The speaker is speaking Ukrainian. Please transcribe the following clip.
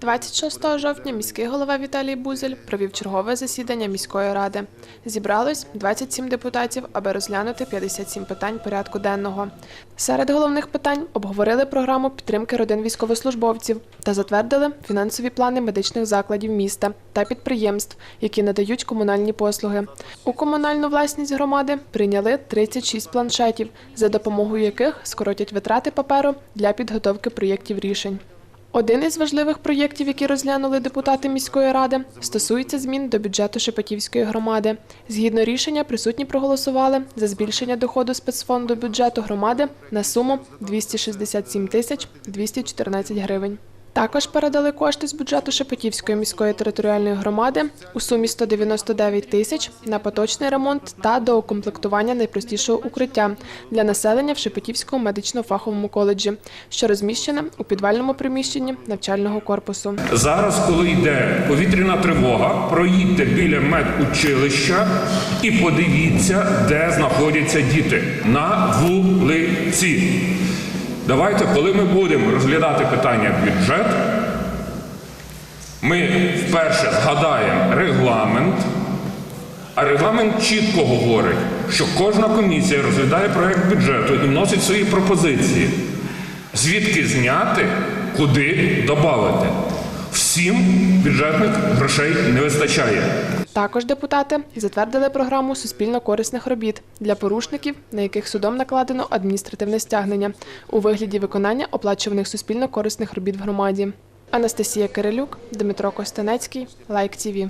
26 жовтня міський голова Віталій Бузель провів чергове засідання міської ради. Зібралось 27 депутатів, аби розглянути 57 питань порядку денного. Серед головних питань обговорили програму підтримки родин військовослужбовців та затвердили фінансові плани медичних закладів міста та підприємств, які надають комунальні послуги. У комунальну власність громади прийняли 36 планшетів, за допомогою яких скоротять витрати паперу для підготовки проєктів рішень. Один із важливих проєктів, які розглянули депутати міської ради, стосується змін до бюджету Шепетівської громади. Згідно рішення, присутні проголосували за збільшення доходу спецфонду бюджету громади на суму 267 тисяч 214 гривень. Також передали кошти з бюджету Шепетівської міської територіальної громади у сумі 199 тисяч на поточний ремонт та доукомплектування найпростішого укриття для населення в Шепетівському медично-фаховому коледжі, що розміщене у підвальному приміщенні навчального корпусу. Зараз, коли йде повітряна тривога, проїдьте біля медучилища і подивіться, де знаходяться діти на вулиці. Давайте, коли ми будемо розглядати питання бюджет, ми вперше згадаємо регламент. А регламент чітко говорить, що кожна комісія розглядає проєкт бюджету і вносить свої пропозиції. Звідки зняти, куди додати. Всім бюджетних грошей не вистачає. Також депутати затвердили програму суспільно корисних робіт для порушників, на яких судом накладено адміністративне стягнення у вигляді виконання оплачуваних суспільно корисних робіт в громаді. Анастасія Кирилюк, Дмитро Костенецький, Лайк ТІВІ.